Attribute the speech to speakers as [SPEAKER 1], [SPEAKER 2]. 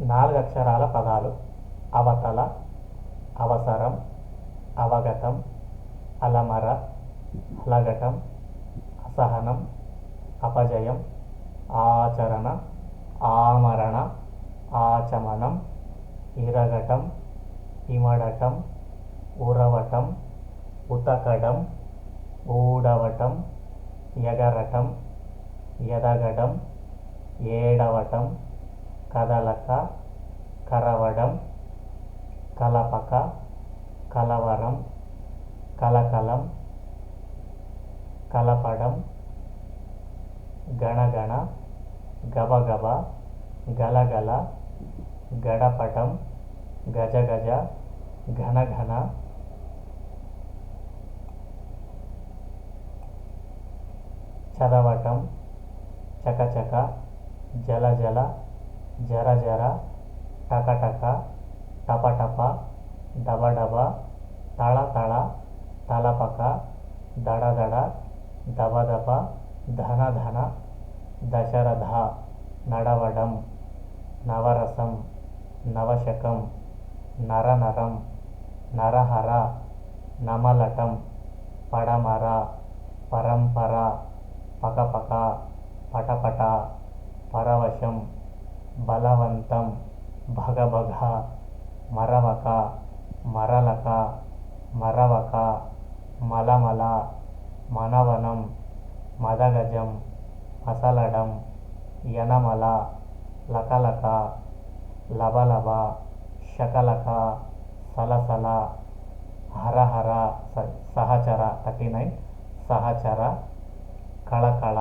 [SPEAKER 1] నాలుగు అక్షరాల పదాలు. అవతల అవసరం అవగతం అలమర అలగటం అసహనం అపజయం ఆచరణ ఆమరణ ఆచమనం ఇరగటం ఇమడటం ఉరవటం ఉతకడం ఊడవటం ఎగరటం ఎదగడం ఏడవటం కదలక కరవడం కలపక కలవరం కలకలం కలపడం గణగణ గబగబ గలగల గడపటం గజగజ ఘనఘన చదవటం చకచక జర జర టకటక టపటప డబడబ తళ తలపక దడదడ ధన ధనధన దశరథ నడవడం నవరసం నవశకం నరనరం నరహర నమలటం పడమర పరంపర పకపక పటపట భగభగ మరవక మరలక మరవక మలమల మనవనం మదగజం మసలడం యనమల లకలక లబలబ శకలక సలసల హరహర సహచర థర్టీ నైన్ సహచర కళకళ.